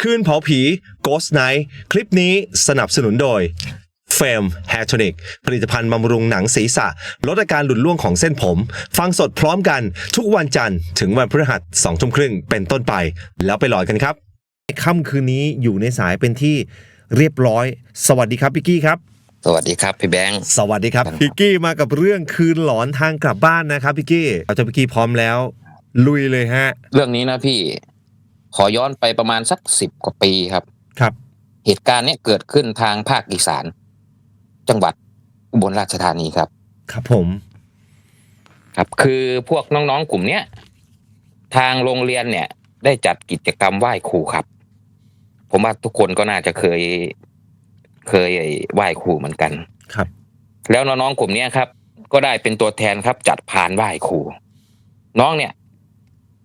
คืนเผาผี Ghost Night คลิปนี้สนับสนุนโดย f a m Hair Tonic ผลิตภัณฑ์บำรุงหนังศีรษะ ลดอาการหลุดร่วงของเส้นผม ฟังสดพร้อมกันทุกวันจันทร์ถึงวันพฤหัส2ทุ่มครึ่งเป็นต้นไป แล้วไปหลอยกันครับค่ำคืนนี้อยู่ในสายเป็นที่เรียบร้อย สวัสดีครับพี่กี้ครับ สวัสดีครับพี่แบงค์สวัสดีครับครับพี่กี้มากับเรื่องคืนหลอนทางกลับบ้านนะครับพี่กี้เราจะพี่กี้พร้อมแล้ว ลุยเลยฮะ เรื่องนี้นะพี่ ขอย้อนไปประมาณสักสิบกว่าปีครับ ครับ เหตุการณ์เนี้ยเกิดขึ้นทางภาคอีสาน จังหวัดอุบลราชธานีครับ ครับผม ครับ คือพวกน้องๆกลุ่มเนี้ยทางโรงเรียนเนี่ย ได้จัดกิจกรรมไหว้ครูครับ ผมว่าทุกคนก็น่าจะเคย เคยไหว้ครูเหมือนกัน ครับ แล้วน้องๆกลุ่มเนี้ยครับ ก็ได้เป็นตัวแทนครับ จัดพานไหว้ครูน้องเนี่ย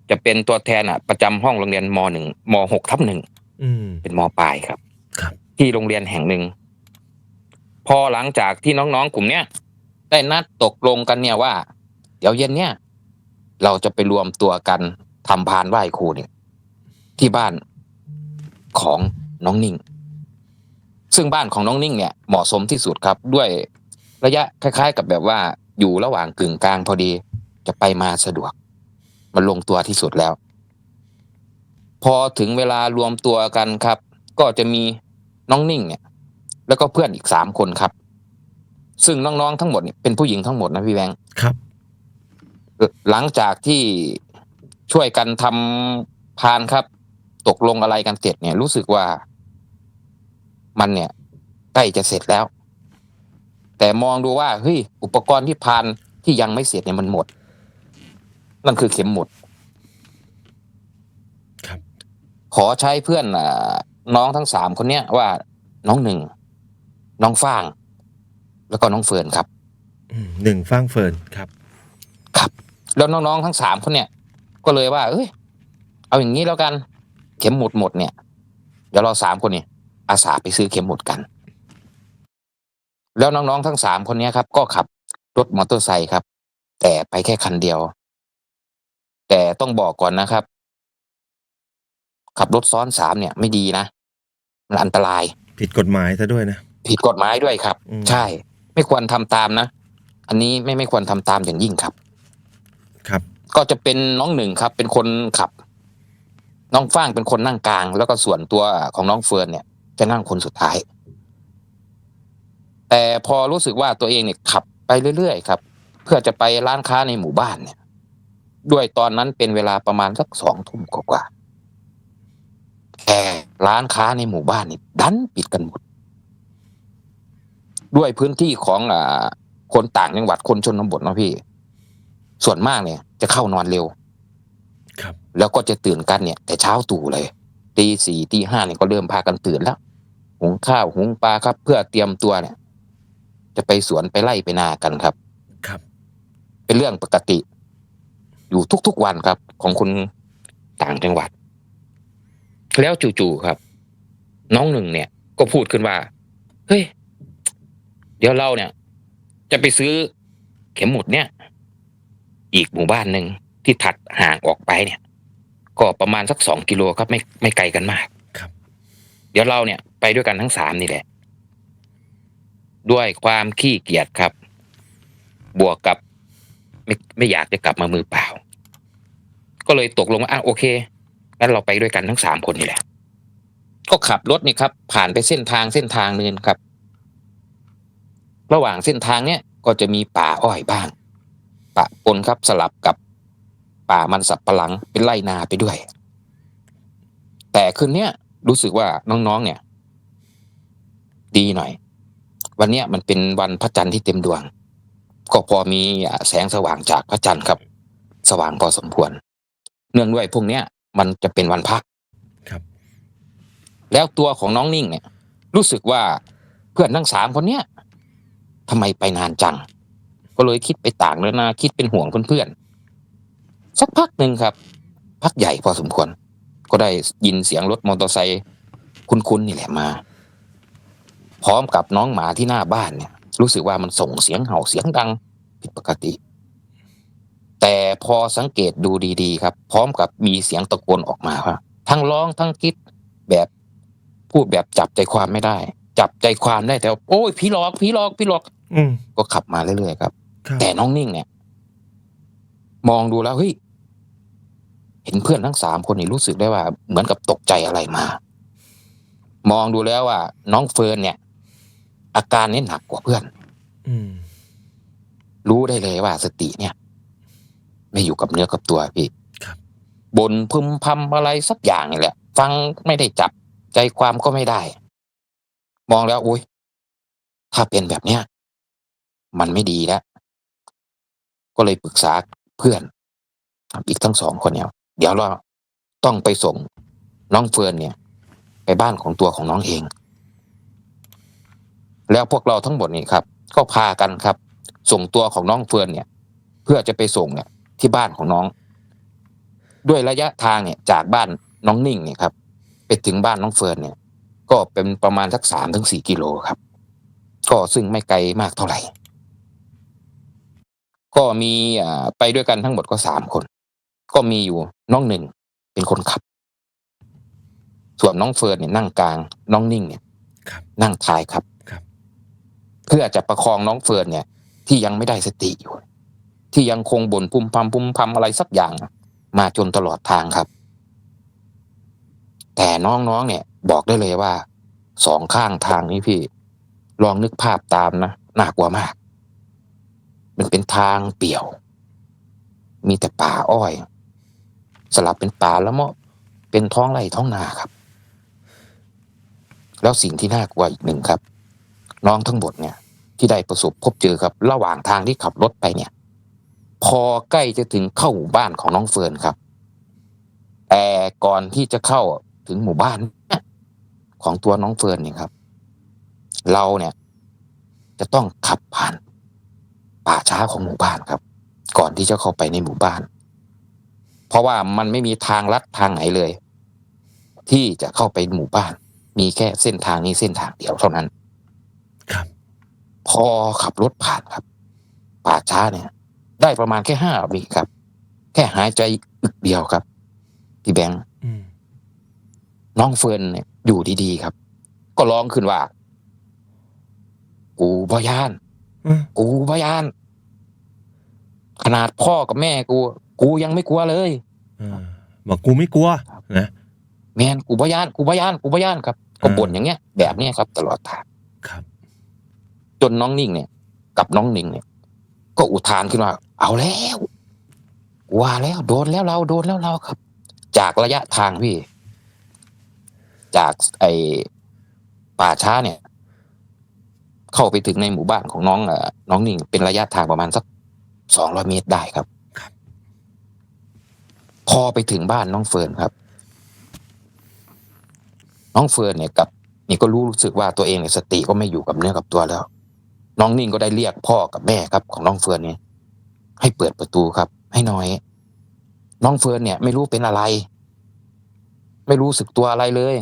จะเป็นตัวแทนอะประจำห้องโรงเรียนมหนึ่งมหกทับหนึ่งอืมเป็นมปลายครับ ครับ ที่โรงเรียนแห่งหนึ่ง พอหลังจากที่น้องๆกลุ่มเนี้ยได้นัดตกลงกันเนี่ยว่า เดี๋ยวเย็นเนี่ย เราจะไปรวมตัวกันทำพานไหว้ครูเนี่ย ที่บ้านของน้องนิ่ง ซึ่งบ้านของน้องนิ่งเนี่ยเหมาะสมที่สุดครับ ด้วยระยะคล้าย ๆ กับแบบว่าอยู่ระหว่างกึ่งกลางพอดี จะไปมาสะดวก มันลงตัวที่สุดแล้ว พอถึงเวลารวมตัวกันครับ ก็จะมีน้องนิ่งเนี่ย แล้วก็เพื่อนอีกสามคนครับ ซึ่งน้องๆทั้งหมดเนี่ยเป็นผู้หญิงทั้งหมดนะพี่แบงค์ครับ หลังจากที่ช่วยกันทำพานครับ ตกลงอะไรกันเสร็จเนี่ย รู้สึกว่า มันเนี่ยใกล้จะเสร็จแล้ว แต่มองดูว่าเฮ้ยอุปกรณ์ที่พานที่ยังไม่เสร็จเนี่ยมันหมด นั่นคือเข็มหมดครับ ขอใช้เพื่อนอ่าน้องทั้งสามคนเนี้ยว่าน้องหนึ่ง น้องฟาง แล้วก็น้องเฟิร์นครับอืมหนึ่งฟางเฟิร์นครับ ครับ แล้วน้องๆทั้งสามคนเนี่ย ก็เลยว่า เอ้ย เอาอย่างนี้แล้วกัน เข็มหมุดหมดเนี่ยเดี๋ยวเราสามคนเนี่ยอาสาไปซื้อเข็มหมุดกัน แล้วน้องๆทั้งสามคนเนี้ยครับ ก็ขับรถมอเตอร์ไซค์ครับ แต่ไปแค่คันเดียว แต่ต้องบอกก่อนนะครับ ขับรถซ้อนสามเนี่ยไม่ดีนะ มันอันตราย ผิดกฎหมายซะด้วยนะ ผิดกฎหมายด้วยครับ อืม ใช่ ไม่ควรทำตามนะ อันนี้ไม่ไม่ควรทำตามอย่างยิ่งครับ ครับ ก็จะเป็นน้องหนึ่งครับ เป็นคนขับ น้องฟ้างเป็นคนนั่งกลาง แล้วก็ส่วนตัวของน้องเฟิร์นเนี่ย จะนั่งคนสุดท้าย แต่พอรู้สึกว่าตัวเองเนี่ยขับไปเรื่อยๆครับ เพื่อจะไปร้านค้าในหมู่บ้านเนี่ย ด้วยตอนนั้นเป็นเวลาประมาณสักสองทุ่มกว่าๆแต่ร้านค้าในหมู่บ้านนี่ดันปิดกันหมด ด้วยพื้นที่ของอ่าคนต่างจังหวัดคนชนบทเนาะพี่ ส่วนมากเนี่ย จะเข้านอนเร็ว ครับ แล้วก็จะตื่นกันเนี่ย แต่เช้าตู่เลยตีสี่ตีห้าเนี่ยก็เริ่มพากันตื่นแล้วหุงข้าวหุงปลาครับ เพื่อเตรียมตัวเนี่ย จะไปสวนไปไล่ไปนากันครับ ครับ เป็นเรื่องปกติ อยู่ทุกๆวันครับ ของคนต่างจังหวัด แล้วจู่ๆครับ น้องหนึ่งเนี่ย ก็พูดขึ้นว่า เฮ้ย เดี๋ยวเราเนี่ย จะไปซื้อเข็มหมุดเนี่ย อีกหมู่บ้านหนึ่งที่ถัดห่างออกไปเนี่ย ก็ประมาณสักสองกิโลครับไม่ไม่ไกลกันมากครับ เดี๋ยวเราเนี่ย ไปด้วยกันทั้งสามนี่แหละ ด้วยความขี้เกียจครับ บวกกับ ไม่ไม่อยากจะกลับมามือเปล่า ก็เลยตกลงว่าอะโอเคงั้นเราไปด้วยกันทั้งสามคนนี่แหละ ก็ขับรถนี่ครับ ผ่านไปเส้นทางเส้นทางนึงครับ ระหว่างเส้นทางเนี้ยก็จะมีป่าอ้อยบ้างปะปนครับสลับกับป่ามันสับปะหลังเป็นไร่นาไปด้วย แต่คืนเนี้ยรู้สึกว่าน้องๆเนี่ย ดีหน่อย วันเนี้ยมันเป็นวันพระจันทร์ที่เต็มดวง ก็พอมีอ่าแสงสว่างจากพระจันทร์ครับ สว่างพอสมควร เนื่องด้วยพวกเนี้ยมันจะเป็นวันพักครับ แล้วตัวของน้องนิ่งเนี่ย รู้สึกว่าเพื่อนทั้งสามคนเนี้ยทำไมไปนานจัง ก็เลยคิดไปต่างแล้วนะคิดเป็นห่วงเพื่อนๆสักพักหนึ่งครับ พักใหญ่พอสมควร ก็ได้ยินเสียงรถมอเตอร์ไซค์คุ้นๆนี่แหละมา พร้อมกับน้องหมาที่หน้าบ้านเนี่ย รู้สึกว่ามันส่งเสียงเห่าเสียงดังผิดปกติ แต่พอสังเกตดูดีๆ ครับ พร้อมกับมีเสียงตะโกนออกมาว่าทั้งร้องทั้งคิดแบบพูดแบบจับใจความไม่ได้ จับใจความได้แต่ว่าโอ้ยผีหลอกผีหลอกผีหลอก อืมก็ขับมาเรื่อยๆครับครับ แต่น้องนิ่งเนี่ย มองดูแล้วเฮ้ยเห็นเพื่อนทั้งสามคนนี่รู้สึกได้ว่า เหมือนกับตกใจอะไรมา มองดูแล้วว่า น้องเฟิร์นเนี่ย อาการนี่หนักกว่าเพื่อน อืม รู้ได้เลยว่าสติเนี่ย ไม่อยู่กับเนื้อกับตัวพี่ครับบนพึมพำอะไรสักอย่างนี่แหละ ฟังไม่ได้จับใจความก็ไม่ได้ มองแล้วอุ้ยถ้าเป็นแบบเนี้ยมันไม่ดีแล้ว ก็เลยปรึกษาเพื่อนอีกทั้งสองคนเนี่ยเดี๋ยวเราต้องไปส่งน้องเฟิร์นเนี่ย ไปบ้านของตัวของน้องเอง แล้วพวกเราทั้งหมดนี่ครับ ก็พากันครับ ส่งตัวของน้องเฟิร์นเนี่ย เพื่อจะไปส่งเนี่ยที่บ้านของน้อง ด้วยระยะทางเนี่ยจากบ้านน้องนิ่งเนี่ยครับ ไปถึงบ้านน้องเฟิร์นเนี่ย ก็เป็นประมาณสักสามถึงสี่กิโลครับ ก็ซึ่งไม่ไกลมากเท่าไหร่ ก็มีอ่าไปด้วยกันทั้งหมดก็สามคน ก็มีอยู่น้องหนึ่งเป็นคนขับ ส่วนน้องเฟิร์นเนี่ยนั่งกลาง น้องนิ่งเนี่ยครับนั่งท้ายครับครับ เพื่อจะประคองน้องเฟิร์นเนี่ย ที่ยังไม่ได้สติอยู่ ที่ยังคงบ่นพุ่มพำพุ่มพำอะไรสักอย่าง มาจนตลอดทางครับ แต่น้องๆเนี่ย บอกได้เลยว่าสองข้างทางนี้พี่ ลองนึกภาพตามนะน่ากลัวมาก มันเป็นทางเปี่ยว มีแต่ป่าอ้อย สลับเป็นป่าแล้วเมาะเป็นท้องไร่ท้องนาครับ แล้วสิ่งที่น่ากลัวอีกหนึ่งครับ น้องทั้งหมดเนี่ยที่ได้ประสบพบเจอครับ ระหว่างทางที่ขับรถไปเนี่ย พอใกล้จะถึงเข้าหมู่บ้านของน้องเฟิร์นครับแต่ก่อนที่จะเข้าถึงหมู่บ้านของตัวน้องเฟิร์นเนี่ยครับ เราเนี่ย จะต้องขับผ่าน ป่าช้าของหมู่บ้านครับ ก่อนที่จะเข้าไปในหมู่บ้าน เพราะว่ามันไม่มีทางลัดทางไหนเลย ที่จะเข้าไปหมู่บ้าน มีแค่เส้นทางนี้เส้นทางเดียวเท่านั้น พอขับรถผ่านครับ ป่าช้าเนี่ย ได้ประมาณแค่ห้าวิครับ แค่หายใจอึกเดียวครับพี่แบงค์อืมน้องเฟิร์นเนี่ยอยู่ดีๆครับ ก็ร้องขึ้นว่า กูพยานอืมกูพยาน ขนาดพ่อกับแม่กู กูยังไม่กลัวเลยอ่าบอกกูไม่กลัวนะแมนกูพยานกูพยานกูพยานครับ ก็บ่นอย่างเงี้ยแบบเนี้ยครับ ตลอดทางครับ จนน้องนิ่งเนี่ย กับน้องนิ่งเนี่ย ก็อุทานขึ้นว่า เอาแล้วว่าแล้วโดนแล้วเราโดนแล้วเราครับ จากระยะทางพี่ จากไอป่าช้าเนี่ย เข้าไปถึงในหมู่บ้านของน้องเอ่อน้องนิ่งเป็นระยะทางประมาณสักสองร้อยเมตรได้ครับครับพอไปถึงบ้านน้องเฟิร์นครับ น้องเฟิร์นเนี่ยกับ นี่ก็รู้สึกว่าตัวเองเนี่ยสติก็ไม่อยู่กับเนื้อกับตัวแล้ว น้องนิ่งก็ได้เรียกพ่อกับแม่ครับ ของน้องเฟิร์นเนี่ยให้เปิดประตูครับ ให้หน่อย น้องเฟิร์นเนี่ย ไม่รู้เป็นอะไร ไม่รู้สึกตัวอะไรเลย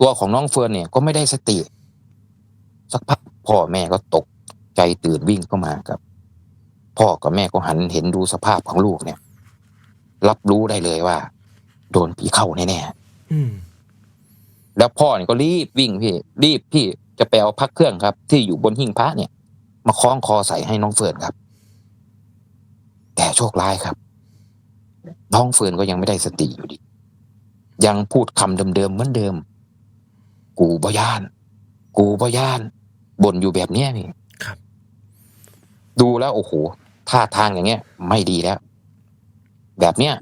ตัวของน้องเฟิร์นเนี่ยก็ไม่ได้สติ สักพักพ่อแม่ก็ตกใจตื่นวิ่งเข้ามาครับ พ่อกับแม่ก็หันเห็นดูสภาพของลูกเนี่ย รับรู้ได้เลยว่า โดนผีเข้าแน่ๆอืมแล้วพ่อเนี่ยก็รีบวิ่งพี่ รีบพี่ จะไปเอาพักเครื่องครับ ที่อยู่บนหิ้งพระเนี่ย มาคล้องคอใส่ให้น้องเฟิร์นครับ แต่โชคร้ายครับ น้องเฟิร์นก็ยังไม่ได้สติอยู่ดี ยังพูดคำเดิมๆเหมือนเดิม กูบ่ย่าน กูบ่ย่านบ่นอยู่แบบเนี้ยนี่ครับ ดูแล้วโอ้โหท่าทางอย่างเงี้ย ไม่ดีแล้ว แบบเนี้ย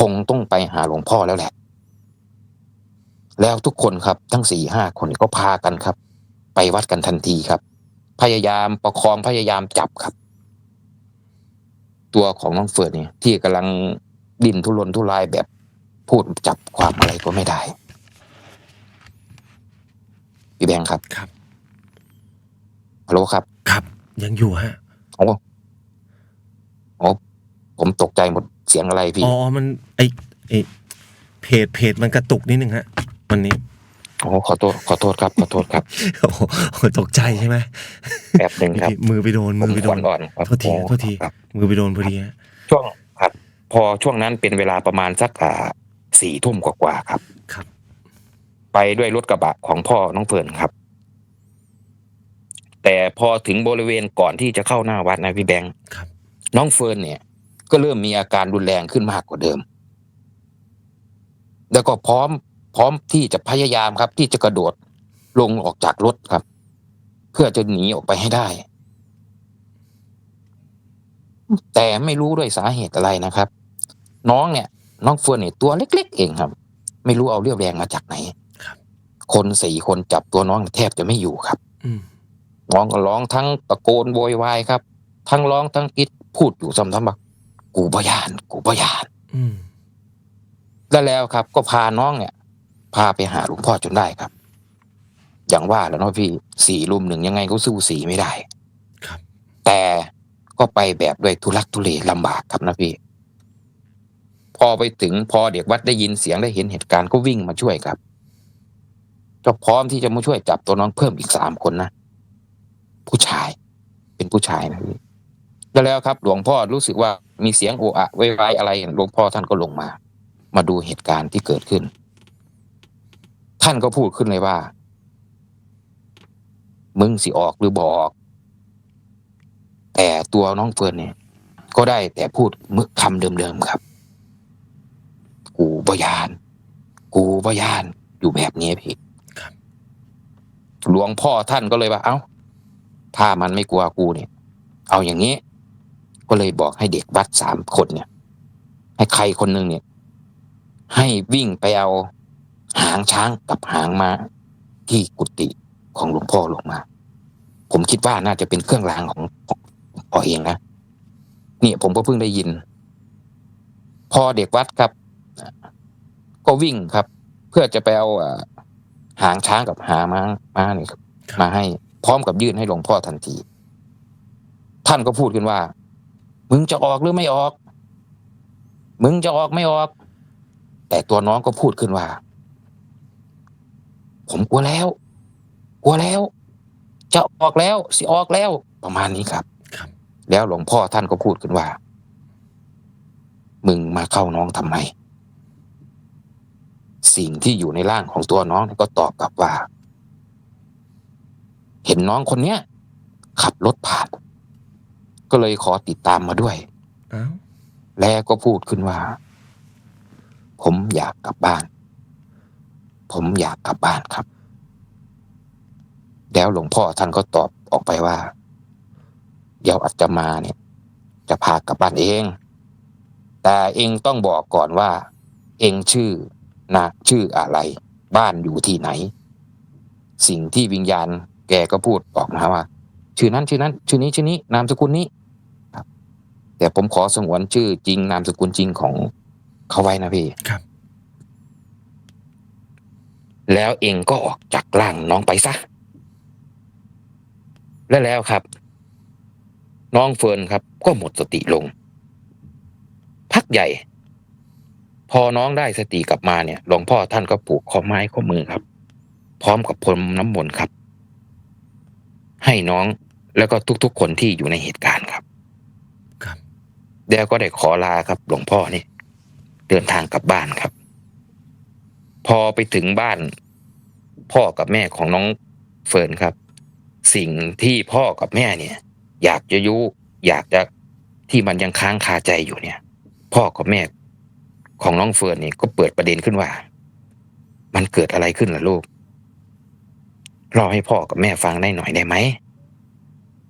คงต้องไปหาหลวงพ่อแล้วแหละ แล้วทุกคนครับ ทั้งสี่ห้าคนก็พากันครับ ไปวัดกันทันทีครับ พยายามประคองพยายามจับครับ ตัวของน้องเฟิร์นเนี่ยที่กำลังดิ้นทุรนทุรายแบบพูดจับความอะไรก็ไม่ได้พี่แบงค์ครับครับฮัลโหลครับ ครับ ยังอยู่ฮะโอ้โอ้ผมตกใจหมดเสียงอะไรพี่ อ๋อ มันไอไอเพจเพจมันกระตุกนิดนึงฮะ วันนี้ โอ้ขอโทษขอโทษครับขอโทษครับโอ้โหตกใจใช่ไหมแป๊บหนึ่งครับ มือไปโดนผมืมอไปคโดวันนอ่อนครับโทษทีโอ้โทษทีครับมือไปโดนพอดีฮะช่วงครับ พอช่วงนั้นเป็นเวลาประมาณสักอ่าสี่ทุ่มกว่าๆครับ ครับพไปด้วยรถกระบะของพ่อน้องเฟิร์นครับ แต่พอถึงบริเวณก่อนที่จะเข้าหน้าวัดนะพี่แบงค์ครับน้องเฟิร์นเนี่ย ก็เริ่มมีอาการรุนแรงขึ้นมากกว่าเดิม แล้วก็พร้อม พร้อมที่จะพยายามครับ ที่จะกระโดดลงออกจากรถครับ เพื่อจะหนีออกไปให้ได้ แต่ไม่รู้ด้วยสาเหตุอะไรนะครับ น้องเนี่ย น้องเฟิร์นเนี่ยตัวเล็ก ๆ เองครับ ไม่รู้เอาเรี่ยวแรงมาจากไหนครับคนสี่คนจับตัวน้องแทบจะไม่อยู่ครับอืมน้องก็ร้องทั้งตะโกนโวยวายครับ ทั้งร้องทั้งกรีดพูดอยู่ซ้ำๆว่ากูบยาน กูบยานอืมแล้วแล้วครับ ก็พาน้องเนี่ย พาไปหาหลวงพ่อจนได้ครับ อย่างว่าแล้วเนาะพี่สี่รุมหนึ่งยังไงก็สู้สี่ไม่ได้ครับ แต่ก็ไปแบบด้วยทุลักทุเลลำบากครับนะพี่ พอไปถึงพอเด็กวัดได้ยินเสียงได้เห็นเหตุการณ์ก็วิ่งมาช่วยครับก็พร้อมที่จะมาช่วยจับตัวน้องเพิ่มอีกสามคนนะผู้ชายเป็นผู้ชายนะพี่แล้วแล้วครับ หลวงพ่อรู้สึกว่ามีเสียงโออะไวไวอะไรหลวงพ่อท่านก็ลงมา มาดูเหตุการณ์ที่เกิดขึ้น ท่านก็พูดขึ้นเลยว่า มึงสิออกหรือบอก แต่ตัวน้องเฟิร์นเนี่ย ก็ได้แต่พูดมึกคำเดิมๆครับ กูบยาน กูบยานอยู่แบบนี้พี่ครับหลวงพ่อท่านก็เลยว่า เอ้า ถ้ามันไม่กลัวกูเนี่ย เอาอย่างนี้ ก็เลยบอกให้เด็กวัดสามคนเนี่ย ให้ใครคนหนึ่งเนี่ย ให้วิ่งไปเอา หางช้างกับหางมาที่กุฏิของหลวงพ่อลงมา ผมคิดว่าน่าจะเป็นเครื่องรางของของหลวงพ่อเองนะเนี่ยผมก็เพิ่งได้ยิน พอเด็กวัดครับ ก็วิ่งครับ เพื่อจะไปเอาอ่าหางช้างกับหาม้าม้าเนี่ยครับ มาให้พร้อมกับยื่นให้หลวงพ่อทันที ท่านก็พูดขึ้นว่า มึงจะออกหรือไม่ออก มึงจะออกไม่ออก แต่ตัวน้องก็พูดขึ้นว่า ผมกลัวแล้ว กลัวแล้ว จะออกแล้ว สิออกแล้ว ประมาณนี้ครับ ครับ แล้วหลวงพ่อท่านก็พูดขึ้นว่า มึงมาเข้าน้องทำไม สิ่งที่อยู่ในร่างของตัวน้องก็ตอบกลับว่า เห็นน้องคนเนี้ย ขับรถผ่าน ก็เลยขอติดตามมาด้วยเอ้าแล้วก็พูดขึ้นว่า ผมอยากกลับบ้าน ผมอยากกลับบ้านครับ แล้วหลวงพ่อท่านก็ตอบออกไปว่า เดี๋ยวอาจจะมาเนี่ย จะพากลับบ้านเอง แต่เองต้องบอกก่อนว่า เองชื่อนะชื่ออะไร บ้านอยู่ที่ไหน สิ่งที่วิญญาณแกก็พูดออกมาว่า ชื่อนั้นชื่อนั้น ชื่อนี้ชื่อนี้ นามสกุลนี้ครับ แต่ผมขอสงวนชื่อจริงนามสกุลจริงของเขาไว้นะพี่ครับ แล้วเองก็ออกจากร่างน้องไปซะ และแล้วครับ น้องเฟิร์นครับ ก็หมดสติลง พักใหญ่ พอน้องได้สติกลับมาเนี่ยหลวงพ่อท่านก็ผูกข้อไม้ข้อมือครับ พร้อมกับพรมน้ำมนต์ครับ ให้น้องแล้วก็ทุกๆคนที่อยู่ในเหตุการณ์ครับ ครับ แล้วก็ได้ขอลาครับ หลวงพ่อนี่เดินทางกลับบ้านครับ พอไปถึงบ้านพ่อกับแม่ของน้องเฟิร์นครับ สิ่งที่พ่อกับแม่เนี่ย อยากจะยุอยากจะที่มันยังค้างคาใจอยู่เนี่ย พ่อกับแม่ของน้องเฟิร์นเนี่ยก็เปิดประเด็นขึ้นว่า มันเกิดอะไรขึ้นล่ะลูกเล่าให้พ่อกับแม่ฟังได้หน่อยได้ไหม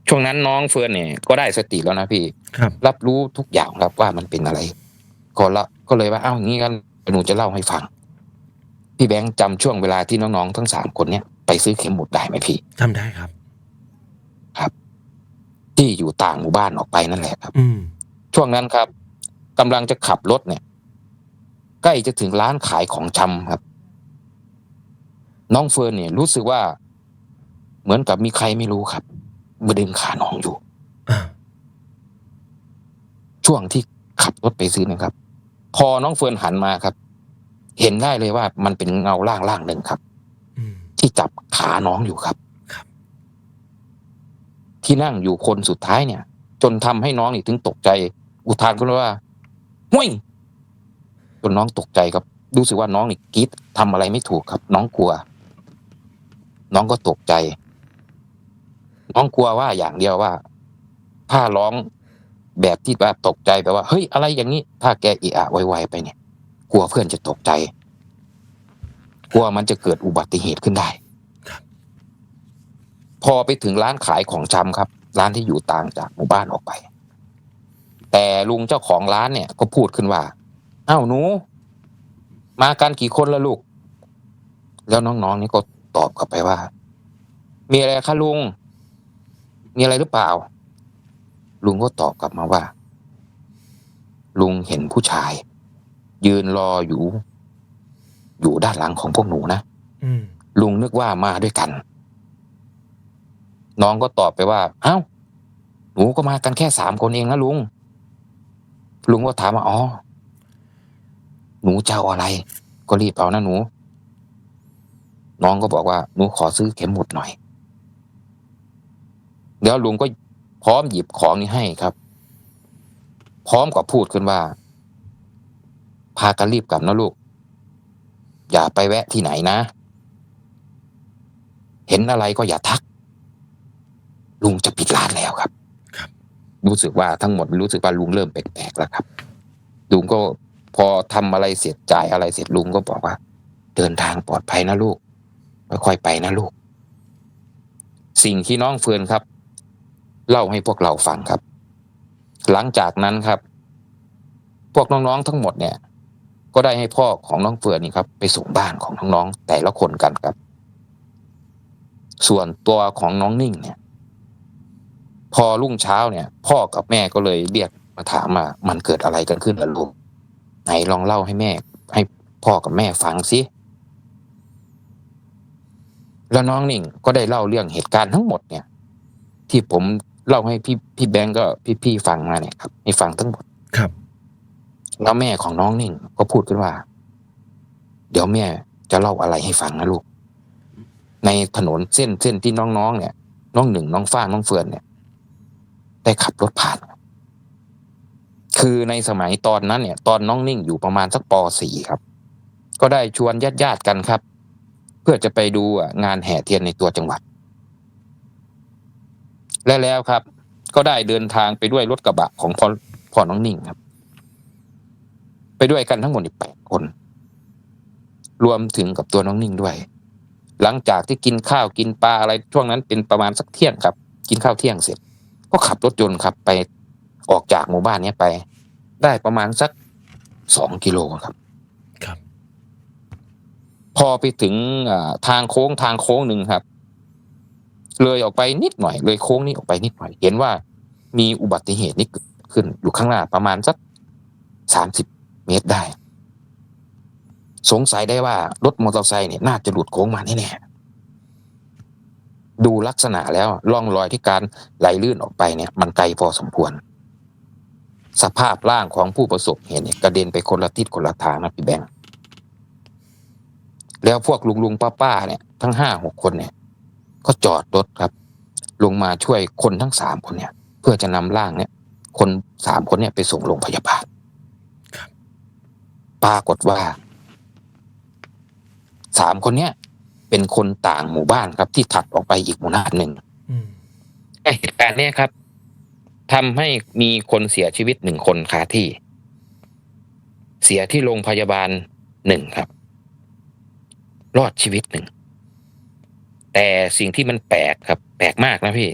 ช่วงนั้นน้องเฟิร์นเนี่ยก็ได้สติแล้วนะพี่ครับ รับรู้ทุกอย่างครับว่ามันเป็นอะไรก็ละก็เลยว่าเอ้าอย่างนี้กันหนูจะเล่าให้ฟัง พี่แบงค์จำช่วงเวลาที่น้องๆทั้งสามคนเนี่ยไปซื้อเข็มหมุดได้ไหมพี่ทำได้ครับ ที่อยู่ต่างหมู่บ้านออกไปนั่นแหละครับ อืม ช่วงนั้นครับกำลังจะขับรถเนี่ย ใกล้จะถึงร้านขายของชำครับ น้องเฟิร์นเนี่ยรู้สึกว่า เหมือนกับมีใครไม่รู้ครับมาดึงขาน้องอยู่ อ่า ช่วงที่ขับรถไปซื้อเนะครับ พอน้องเฟิร์นหันมาครับ เห็นได้เลยว่ามันเป็นเงาล่างล่างหนึ่งครับอืมที่จับขาน้องอยู่ครับครับ ที่นั่งอยู่คนสุดท้ายเนี่ย จนทำให้น้องนี่ถึงตกใจ อุทานขึ้นมาว่าห้วยจนน้องตกใจครับ รู้สึกว่าน้องนี่กรีดทำอะไรไม่ถูกครับ น้องกลัว น้องก็ตกใจ น้องกลัวว่าอย่างเดียวว่า ถ้าร้องแบบที่ว่าตกใจแบบว่า เฮ้ยอะไรอย่างนี้ ถ้าแกอีอะไวๆไปเนี่ย กลัวเพื่อนจะตกใจ กลัวมันจะเกิดอุบัติเหตุขึ้นได้ครับพอไปถึงร้านขายของชำครับ ร้านที่อยู่ต่างจากหมู่บ้านออกไป แต่ลุงเจ้าของร้านเนี่ยก็พูดขึ้นว่าอ้าวหนู มากันกี่คนละลูก แล้วน้องๆนี่ก็ตอบกลับไปว่า มีอะไรคะลุง มีอะไรหรือเปล่า ลุงก็ตอบกลับมาว่า ลุงเห็นผู้ชาย ยืนรออยู่ อยู่ด้านหลังของพวกหนูนะอืมลุงนึกว่ามาด้วยกัน น้องก็ตอบไปว่า เอ้า หนูก็มากันแค่สามคนเองนะลุง ลุงก็ถามว่าอ๋อ หนูจะเอาอะไร ก็รีบเอานะหนู น้องก็บอกว่า หนูขอซื้อเข็มหมุดหน่อย เดี๋ยวลุงก็พร้อมหยิบของนี้ให้ครับ พร้อมกับพูดขึ้นว่า พากันรีบกลับนะลูก อย่าไปแวะที่ไหนนะ เห็นอะไรก็อย่าทัก ลุงจะปิดร้านแล้วครับ ครับ รู้สึกว่าทั้งหมดรู้สึกว่าลุงเริ่มแปลกๆแล้วครับ ลุงก็พอทำอะไรเสร็จจ่ายอะไรเสร็จลุงก็บอกว่า เดินทางปลอดภัยนะลูกค่อยๆไปนะลูก สิ่งที่น้องเฟือนครับ เล่าให้พวกเราฟังครับ หลังจากนั้นครับ พวกน้องๆทั้งหมดเนี่ย ก็ได้ให้พ่อของน้องเฟื่อนนี่ครับ ไปส่งบ้านของน้องๆแต่ละคนกันครับ ส่วนตัวของน้องนิ่งเนี่ย พอรุ่งเช้าเนี่ย พ่อกับแม่ก็เลยเรียกมาถามว่ามันเกิดอะไรกันขึ้นล่ะลูกไหนลองเล่าให้แม่ ให้พ่อกับแม่ฟังสิแล้วน้องนิ่งก็ได้เล่าเรื่องเหตุการณ์ทั้งหมดเนี่ย ที่ผมเล่าให้พี่พี่แบงก์ก็พี่พี่ฟังมาเนี่ยครับให้ฟังทั้งหมดครับ แล้วแม่ของน้องนิ่งก็พูดขึ้นว่า เดี๋ยวแม่จะเล่าอะไรให้ฟังนะลูก ในถนนเส้นเส้นที่น้องๆเนี่ย น้องหนึ่งน้องฟ้าน้องเฟือนเนี่ย ได้ขับรถผ่าน คือในสมัยตอนนั้นเนี่ย ตอนน้องนิ่งอยู่ประมาณสักป .4 ครับ ก็ได้ชวนญาติๆกันครับ เพื่อจะไปดูงานแห่เทียนในตัวจังหวัด และแล้วครับ ก็ได้เดินทางไปด้วยรถกระบะของพ่อพ่อน้องนิ่งครับ ไปด้วยกันทั้งหมดอีกแปดคน รวมถึงกับตัวน้องนิ่งด้วย หลังจากที่กินข้าวกินปลาอะไรช่วงนั้นเป็นประมาณสักเที่ยงครับ กินข้าวเที่ยงเสร็จ ก็ขับรถยนต์ครับ ไปออกจากหมู่บ้านเนี้ยไป ได้ประมาณสักสองกิโลครับ ครับ พอไปถึงอ่าทางโค้งทางโค้งหนึ่งครับ เลยออกไปนิดหน่อย เลยโค้งนี้ออกไปนิดหน่อย เห็นว่ามีอุบัติเหตุนี้เกิดขึ้นอยู่ข้างหน้าประมาณสักสามสิบ เมตรได้ สงสัยได้ว่ารถมอเตอร์ไซค์เนี่ยน่าจะหลุดโค้งมาแน่ๆดูลักษณะแล้วร่องรอยที่การไหลลื่นออกไปเนี่ย มันไกลพอสมควร สภาพร่างของผู้ประสบเหตุเนี่ยกระเด็นไปคนละทิศคนละทางนะพี่แบงค์แล้วพวกลุงลุงป้าป้าเนี่ยทั้งห้าหกคนเนี่ย ก็จอดรถครับ ลงมาช่วยคนทั้งสามคนเนี่ย เพื่อจะนำร่างเนี่ย คนสามคนเนี่ยไปส่งโรงพยาบาล ปรากฏว่าสามคนเนี้ย เป็นคนต่างหมู่บ้านครับ ที่ถัดออกไปอีกหมู่บ้านหนึ่งอืมเหตุการณ์เนี้ยครับทำให้มีคนเสียชีวิตหนึ่งคนคาที่ เสียที่โรงพยาบาลหนึ่งครับ รอดชีวิตหนึ่ง แต่สิ่งที่มันแปลกครับ แปลกมากนะพี่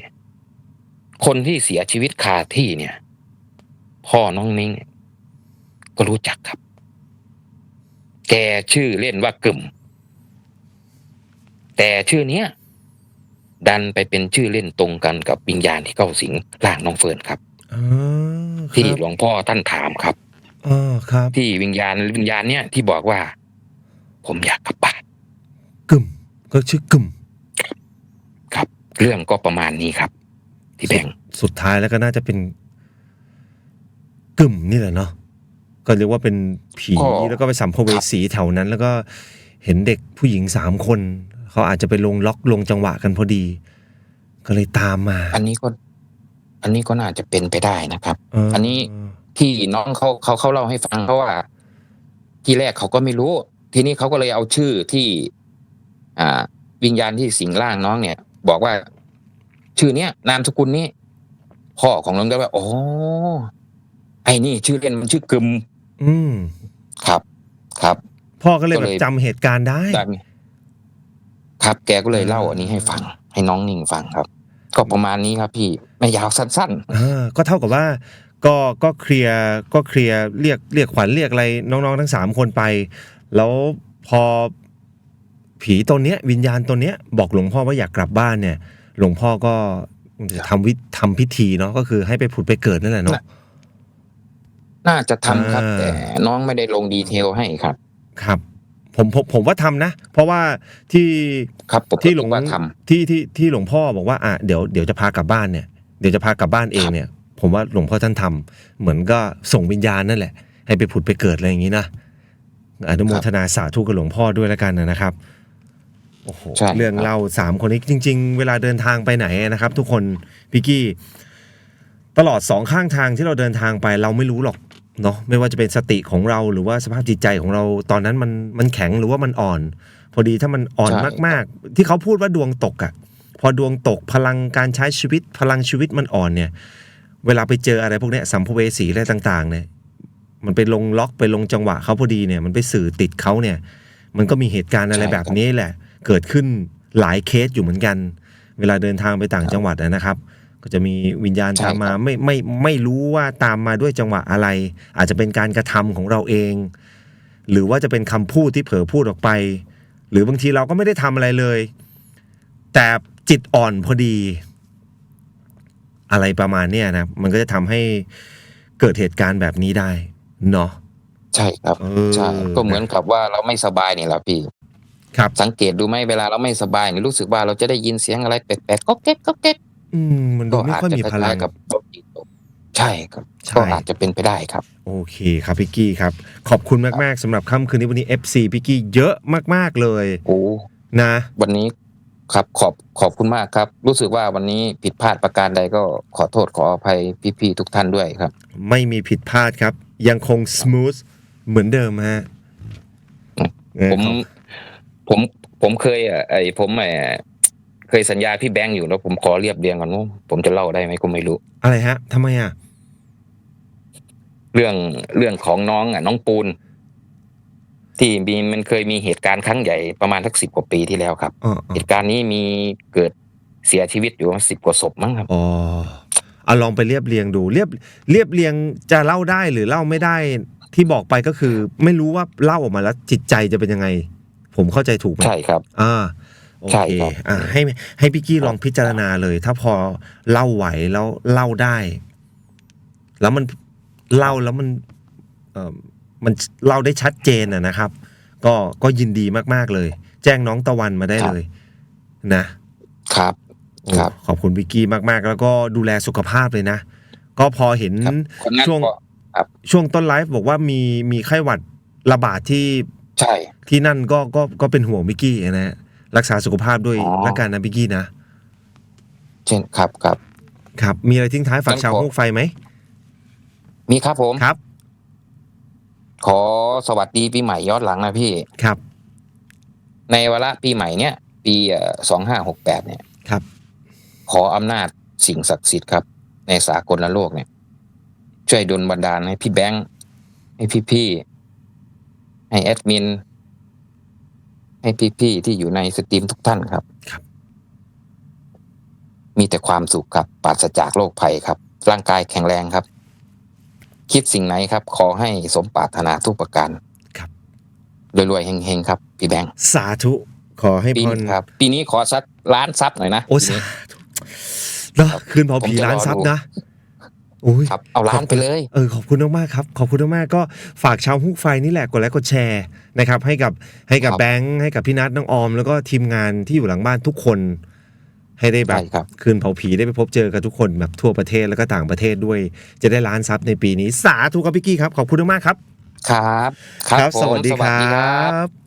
คนที่เสียชีวิตคาที่เนี่ย พ่อน้องนิ้งก็รู้จักครับ แกชื่อเล่นว่ากึ่ม แต่ชื่อเนี้ย ดันไปเป็นชื่อเล่นตรงกันกับวิญญาณที่เข้าสิงร่างน้องเฟิร์นครับอ๋อคที่รับหลวงพ่อท่านถามครับอ๋อครับ ที่วิญญาณวิญญาณเนี้ยที่บอกว่า ผมอยากกลับบ้านกึ่มก็ชื่อกึ่มครับ เรื่องก็ประมาณนี้ครับ ที่แบงค์สุดท้ายแล้วก็น่าจะเป็นกึ่มนี่แหละเนาะ ก็เรียกว่าเป็นผีแล้วก็ไปสัมภเวสีแถวนั้น แล้วก็เห็นเด็กผู้หญิงสามคนเขาอาจจะไปลงล็อกลงจังหวะกันพอดี ก็เลยตามมา อันนี้ก็ อันนี้ก็น่าจะเป็นไปได้นะครับเอันนี้ที่น้องเขาเขาเขาเล่าให้ฟังเขาว่า ที่แรกเขาก็ไม่รู้ ทีนี้เขาก็เลยเอาชื่อที่ อ่า วิญญาณที่สิงร่างน้องเนี่ย บอกว่า ชื่อเนี้ยนามสกุลนี้พ่อของน้องก็ว่าโอ้ไอ้นี่ ชื่อเล่นมันชื่อกึม อืม ครับ ครับพ่อก็เลยก็แบเลบยจำเหตุการณ์ได้ได้ไหมครับแกก็เลยเล่าอันนี้ให้ฟัง ให้น้องนิ่งฟังครับ ก็ประมาณนี้ครับ พี่ไม่ยาวสั้นอ่าก็เท่ากับว่า ก็ก็เคลียร์ก็เคลียร์เรียกเรียกขวัญเรียกอะไรน้องๆทั้งสามคนไป แล้วพอผีตนเนี้ย วิญญาณตนเนี้ย บอกหลวงพ่อว่าอยากกลับบ้านเนี่ย หลวงพ่อก็จะทำวิทำพิธีเนาะก็คือให้ไปผุดไปเกิดนั่นแหละเนาะๆ น่าจะทำครับอ่าแต่น้องไม่ได้ลงดีเทลให้ครับ ครับ ผมผมผมว่าทำนะ เพราะว่าที่ครับผมที่หลวงว่าทที่ที่ที่หลวงพ่อบอกว่าอะเดี๋ยวเดี๋ยวจะพากลับบ้านเนี่ยเดี๋ยวจะพากลับบ้านเองเนี่ย ผมว่าหลวงพ่อท่านทำเหมือนก็ส่งวิญญาณนั่นแหละ ให้ไปผุดไปเกิดอะไรอย่างนี้นะอนุโมทนาสาธุกับหลวงพ่อด้วยแล้วกันนะครับโอ้โหใช่เรื่องเล่าสามคนนี้จริง ๆ เวลาเดินทางไปไหนนะครับ ทุกคนพี่กี้ ตลอดสองข้างทางที่เราเดินทางไป เราไม่รู้หรอก เนาะไม่ว่าจะเป็นสติของเราหรือว่าสภาพจิตใจของเราตอนนั้นมันมันแข็งหรือว่ามันอ่อน พอดีถ้ามันอ่อนใช่มากๆ ที่เขาพูดว่าดวงตกอะ่ะ พอดวงตกพลังการใช้ชีวิตพลังชีวิตมันอ่อนเนี่ย เวลาไปเจออะไรพวกเนี้ยสัมภเวสีอะไรต่างๆ เนี่ย มันไปลงล็อกไปลงจังหวะเขาพอดีเนี่ยมันไปสื่อติดเขาเนี่ย มันก็มีเหตุการณ์อะไรใช่แบบนี้แหละ เกิดขึ้นหลายเคสอยู่เหมือนกัน เวลาเดินทางไปต่างจังหวัดอะนะครับ ก็จะมีวิญญาณใช่ตามมาครับไม่ไม่ไม่รู้ว่าตามมาด้วยจังหวะอะไร อาจจะเป็นการกระทำของเราเอง หรือว่าจะเป็นคำพูดที่เผลอพูดออกไป หรือบางทีเราก็ไม่ได้ทำอะไรเลย แต่จิตอ่อนพอดี อะไรประมาณเนี้ยนะมันก็จะทำให้เกิดเหตุการณ์แบบนี้ได้เนาะใช่ครับเออใช่ก็เหมือนกับว่าเราไม่สบายนี่แหละพี่ครับสังเกตดูไหมเวลาเราไม่สบายนี่รู้สึกว่าเราจะได้ยินเสียงอะไรแปลกๆก็แก๊กก็แก๊ก อืม มันดูก็ไม่อาจค่อยจะมีคพลัล้างยๆกับโรคจิตตกใช่ครับใช่ ก็อาจจะเป็นไปได้ครับ โอเคครับพี่กี้ครับ ขอบคุณมากๆสำหรับค่ำคืนนี้วันนี้ FC พี่กี้เยอะมากๆเลยโอ้ นะ วันนี้ครับขอบขอบคุณมากครับ รู้สึกว่าวันนี้ผิดพลาดประการใดก็ขอโทษขออภัยพี่ๆทุกท่านด้วยครับ ไม่มีผิดพลาดครับ ยังคงส o t h เหมือนเดิมฮะเออผมขอบผมผมเคยอะไอผมไอเค ยสัญญาพี่แบงค์อยู่แล้วผมขอเรียบเรียงก่อนว่าผมจะเล่าได้ไหมก็ไม่รู้ อะไรฮะทำไมอะ เรื่องเรื่องของน้องอะ น้องปูน ที่มีมันเคยมีเหตุการณ์ครั้งใหญ่ประมาณสักสิบกว่าปีที่แล้วครับ อ๋อเหตุการณ์นี้มีเกิดเสียชีวิตอยู่สิบกว่าศพมั้งครับ อ๋อเอาลองไปเรียบเรียงดู เรียบเรียบเรียงจะเล่าได้หรือเล่าไม่ได้ ที่บอกไปก็คือ ไม่รู้ว่าเล่าออกมาแล้วจิตใจจะเป็นยังไง ผมเข้าใจถูกไหมใช่ครับ อ่า โอใช่เคครับอ่าให้ให้พี่กี้ลองพิจารณาเลย ถ้าพอเล่าไหวแล้วเล่าได้ แล้วมันเล่าแล้วมันเออมันเล่าได้ชัดเจนอะนะครับ ก็ก็ยินดีมากๆเลย แจ้งน้องตะวันมาได้เลย นะ ครับโอ้ครับ ขอบคุณพี่กี้มากๆ แล้วก็ดูแลสุขภาพเลยนะ ก็พอเห็นครับคนนั้นช่วงก็ครับช่วงต้นไลฟ์บอกว่ามีมีไข้หวัดระบาดที่ใช่ที่นั่นก็ก็ก็เป็นห่วงบิกกี้นะฮะ รักษาสุขภาพด้วยอ๋อ ละกันนะบิกกี้นะ เช่นครับครับ ครับ มีอะไรทิ้งท้ายฝากงั้นชาวขอฮูกไฟไหมมีครับผม ครับ ขอสวัสดีปีใหม่ย้อนหลังนะพี่ ครับ ในวาระปีใหม่เนี้ยปีสองห้าหกแปดเนี่ย ครับ ขออำนาจสิ่งศักดิ์สิทธิ์ครับ ในสากลโลกเนี่ย ช่วยดลบันดาลให้พี่แบงค์ให้พี่ๆให้แอดมิน ให้พี่ๆที่อยู่ในสตรีมทุกท่านครับ ครับ มีแต่ความสุขครับปราศจากโรคภัยครับ ร่างกายแข็งแรงครับ คิดสิ่งไหนครับ ขอให้สมปรารถนาทุกประการครับ รวยๆเฮงๆครับ พี่แบงค์สาธุขอให้ปีพรนี้ครับ ปีนี้ขอสักล้านซับหน่อยนะโอ้ปีสานี้ ธุเนาะครับคืนเผาผีผมจะร้านรอซับดูนะโอ้ย ครับเอาล้านไปเลยเออขอบคุณมากๆครับขอบคุณมากๆก็ฝากชาวฮุกไฟนี่แหละกดไลค์กดแชร์นะครับให้กับให้กับครับแบงค์ให้กับพี่นัทน้องออม แล้วก็ทีมงานที่อยู่หลังบ้านทุกคน ให้ได้แบบใช่ครับคืนเผาผีได้ไปพบเจอกับทุกคนแบบทั่วประเทศแล้วก็ต่างประเทศด้วย จะได้ล้านซับในปีนี้ สาธุครับพี่กี้ครับขอบคุณมากๆครับ ครับผมสวัสดีคสวัสดีครัรับบ